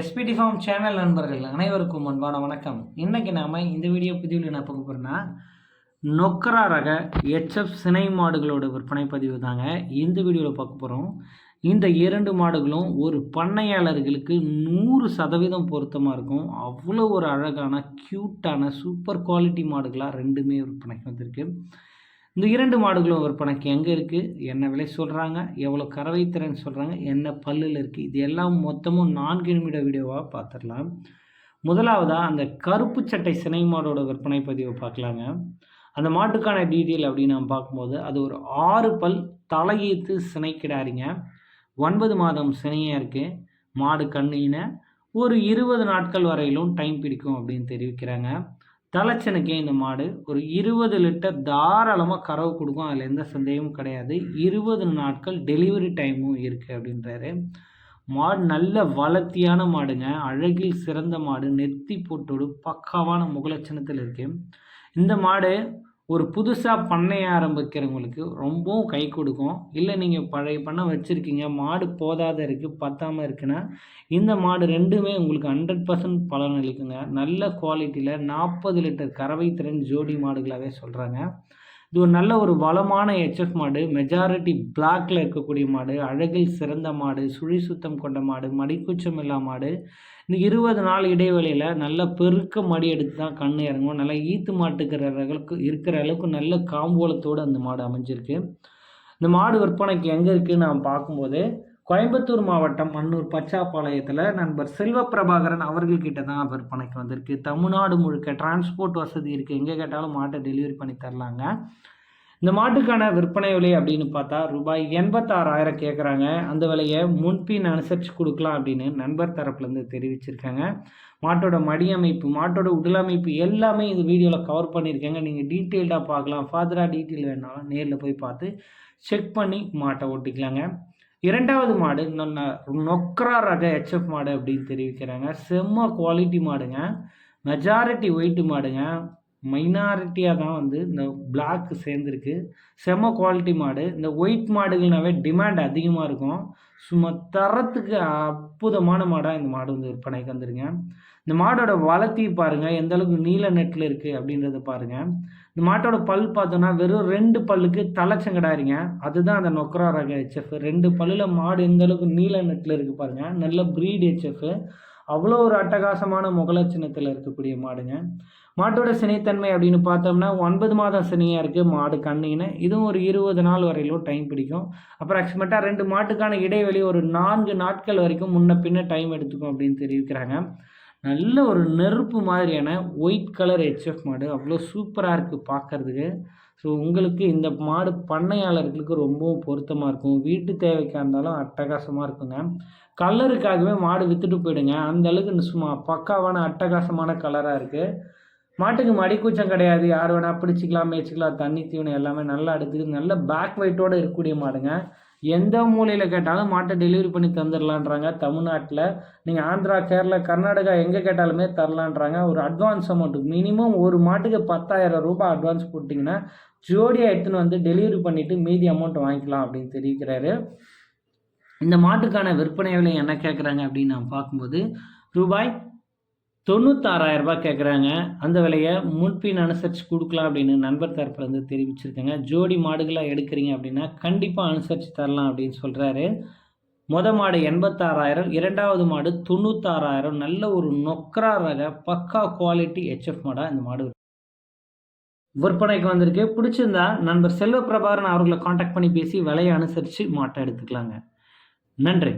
SPD form channel நண்பர்கள் அனைவருக்கும் அன்பான வணக்கம். இன்றைக்கி நாம் இந்த வீடியோ பதிவில் என்ன பார்க்க போகிறோம்னா நொக்கரா ரக எச்எஃப் சினை மாடுகளோட விற்பனை பதிவு தாங்க இந்த வீடியோவில் பார்க்க போகிறோம் இந்த இரண்டு மாடுகளும் ஒரு பண்ணையாளர்களுக்கு நூறு சதவீதம் பொருத்தமாக இருக்கும். அவ்வளோ ஒரு அழகான க்யூட்டான சூப்பர் குவாலிட்டி மாடுகளாக ரெண்டுமே விற்பனைக்கு வந்திருக்கு. இந்த இரண்டு மாடுகளும் விற்பனைக்கு எங்கே இருக்குது என்ன விலை சொல்கிறாங்க எவ்வளோ கறவை திறன் சொல்கிறாங்க என்ன பல்லில் இருக்குது இது எல்லாம் மொத்தமும் நான்கு நிமிட வீடியோவாக பார்த்துடலாம் முதலாவதாக அந்த கருப்பு சட்டை சினை மாடோட விற்பனை பதிவை பார்க்கலாங்க. அந்த மாட்டுக்கான டீட்டெயில் அப்படின்னு நம்ம பார்க்கும்போது அது ஒரு ஆறு பல் தலையீத்து சினை கிடாரிங்க. ஒன்பது மாதம் சினையாக இருக்குது மாடு கண்ணின ஒரு இருபது நாட்கள் வரையிலும் டைம் பிடிக்கும் அப்படின்னு தெரிவிக்கிறாங்க. தலைச்சனுக்கே இந்த மாடு ஒரு இருபது லிட்டர் தாராளமாக கறவை கொடுக்கும். அதில் எந்த சந்தேகமும் கிடையாது. இருபது நாட்கள் டெலிவரி டைமும் இருக்குது அப்படின்றாரு. மாடு நல்ல வளர்த்தியான மாடுங்க. அழகில் சிறந்த மாடு. நெத்தி போட்டோடு பக்காவான முகலட்சணத்தில் இருக்குது இந்த மாடு ஒரு புதுசாக பண்ணைய ஆரம்பிக்கிறவங்களுக்கு ரொம்பவும் கை கொடுக்கும். இல்லை நீங்கள் பழைய பண்ணை வச்சுருக்கீங்க மாடு போதாத இருக்குது பத்தாமல் இருக்குன்னா இந்த மாடு ரெண்டுமே உங்களுக்கு ஹண்ட்ரட் பர்சன்ட் பலன் அளிக்குங்க. நல்ல குவாலிட்டியில் நாற்பது லிட்டர் கறவை திறன் ஜோடி மாடுகளாகவே சொல்கிறாங்க இது ஒரு நல்ல ஒரு வளமான ஹெச்எஃப் மாடு. மெஜாரிட்டி பிளாக்ல இருக்கக்கூடிய மாடு. அழகில் சிறந்த மாடு. சுழி சுத்தம் கொண்ட மாடு. மடிக்குச்சம் இல்லா மாடு. இந்த இருபது நாள் இடைவெளியில் நல்ல பெருக்க மடி எடுத்து தான் கண் இறங்கும். நல்லா ஈத்து மாட்டுக்கிற அளவுக்கு இருக்கிற அளவுக்கு நல்ல காம்போலத்தோடு அந்த மாடு அமைஞ்சிருக்கு. இந்த மாடு விற்பனைக்கு எங்கே இருக்குன்னு நான் பார்க்கும்போது கோயம்புத்தூர் மாவட்டம் மன்னூர் பச்சாப்பாளையத்தில் நண்பர் செல்வ பிரபாகரன் அவர்கள்கிட்ட தான் விற்பனைக்கு வந்திருக்கு. தமிழ்நாடு முழுக்க டிரான்ஸ்போர்ட் வசதி இருக்குது எங்கே கேட்டாலும் மாட்டை டெலிவரி பண்ணி தரலாங்க. இந்த மாட்டுக்கான விற்பனை விலை அப்படின்னு பார்த்தா ரூபாய் எண்பத்தாறாயிரம் கேட்குறாங்க அந்த விலையை முன்பின் அனுசரித்து கொடுக்கலாம் அப்படின்னு நண்பர் தரப்புலேருந்து தெரிவிச்சிருக்காங்க. மாட்டோட மடியமைப்பு மாட்டோட உடல் அமைப்பு எல்லாமே இந்த வீடியோவில் கவர் பண்ணியிருக்காங்க நீங்கள் டீட்டெயில்டாக பார்க்கலாம். ஃபாதராக டீட்டெயில் வேணாலும் நேரில் போய் பார்த்து செக் பண்ணி மாட்டை ஓட்டிக்கலாங்க. இரண்டாவது மாடு நொக்ரா நொக்கரா ரக ஹெச்எஃப் மாடு அப்படின்னு தெரிவிக்கிறாங்க. செம்ம குவாலிட்டி மாடுங்க. மெஜாரிட்டி ஒயிட்டு மாடுங்க. மைனாரிட்டியாக தான் வந்து இந்த பிளாக் சேர்ந்துருக்கு. செம குவாலிட்டி மாடு. இந்த ஒயிட் மாடுகள்னாவே டிமாண்ட் அதிகமாக இருக்கும். சும்மா தரத்துக்கு அற்புதமான மாடாக இந்த மாடு வந்து விற்பனைக்கு வந்துருங்க. இந்த மாடோட வளர்த்தி பாருங்கள் எந்த அளவுக்கு நீல நெட்டில் இருக்குது அப்படின்றத பாருங்கள் இந்த மாட்டோட பல் பார்த்தோன்னா வெறும் ரெண்டு பல்லுக்கு தலைச்சங்கடாருங்க அதுதான் அந்த நொக்கரா ரக ஹெச்எஃப் ரெண்டு பல்லில் மாடு எந்த அளவுக்கு நீல நெட்டில் இருக்குது பாருங்கள் நல்ல ப்ரீட் ஹெச்எஃப் அவ்வளோ ஒரு அட்டகாசமான முகல சின்னத்தில் இருக்கக்கூடிய மாடுங்க. மாட்டோட சினைத்தன்மை அப்படின்னு பார்த்தோம்னா ஒன்பது மாதம் சினையாக இருக்குது மாடு கண்ணின்னு இதுவும் ஒரு இருபது நாள் வரையிலும் டைம் பிடிக்கும். அப்ராக்சிமேட்டாக ரெண்டு மாட்டுக்கான இடைவெளி ஒரு நான்கு நாட்கள் வரைக்கும் முன்ன பின்ன டைம் எடுத்துக்கும் அப்படின்னு தெரிவிக்கிறாங்க. நல்ல ஒரு நெருப்பு மாதிரியான ஒயிட் கலர் ஹெச்எஃப் மாடு. அவ்வளோ சூப்பராக இருக்குது பார்க்குறதுக்கு ஸோ உங்களுக்கு இந்த மாடு பண்ணையாளர்களுக்கு ரொம்பவும் பொருத்தமாக இருக்கும். வீட்டு தேவைக்காக இருந்தாலும் அட்டகாசமாக இருக்குங்க. கலருக்காகவே மாடு விற்றுட்டு போயிடுங்க. அந்த அளவுக்கு சும்மா பக்காவான அட்டகாசமான கலராக இருக்குது மாட்டுக்கு மடிக்கூச்சம் கிடையாது. யார் வேணால் பிடிச்சிக்கலாம் மேய்ச்சிக்கலாம் தண்ணி தீவனம் எல்லாமே நல்லா எடுத்துக்கு நல்ல பேக் வெயிட்டோடு இருக்கக்கூடிய மாடுங்க. எந்த மூலையில் கேட்டாலும் மாட்டை டெலிவரி பண்ணி தந்துடலான்றாங்க தமிழ்நாட்டில் நீங்கள் ஆந்திரா கேரளா கர்நாடகா எங்கே கேட்டாலுமே தரலான்றாங்க. ஒரு அட்வான்ஸ் அமௌண்ட் மினிமம் ஒரு மாட்டுக்கு பத்தாயிரம் ரூபாய் அட்வான்ஸ் போட்டிங்கன்னா ஜோடியாக எடுத்துன்னு வந்து டெலிவரி பண்ணிவிட்டு மீதி அமௌண்ட் வாங்கிக்கலாம் அப்படின்னு தெரிவிக்கிறாரு. இந்த மாட்டுக்கான விற்பனை விலை என்ன கேட்குறாங்க அப்படின்னு நான் பார்க்கும்போது ரூபாய் தொண்ணூத்தாறாயிரம் ரூபாய் கேட்குறாங்க அந்த விலையை முன்பின் அனுசரித்து கொடுக்கலாம் அப்படின்னு நண்பர் தரப்புலேருந்து தெரிவிச்சிருக்காங்க. ஜோடி மாடுகளாக எடுக்கிறீங்க அப்படின்னா கண்டிப்பாக அனுசரித்து தரலாம் அப்படின்னு சொல்கிறாரு மொத மாடு எண்பத்தாறாயிரம் இரண்டாவது மாடு தொண்ணூத்தாறாயிரம். நல்ல ஒரு நொக்கரா ரக பக்கா குவாலிட்டி ஹெச்எஃப் மாடாக இந்த மாடு. விற்பனைக்கு வந்திருக்கு. பிடிச்சிருந்தா நண்பர் செல்வ பிரபாகரன் அவர்களை காண்டாக்ட் பண்ணி பேசி விலையை அனுசரித்து மாட்டை எடுத்துக்கலாங்க. நன்றி.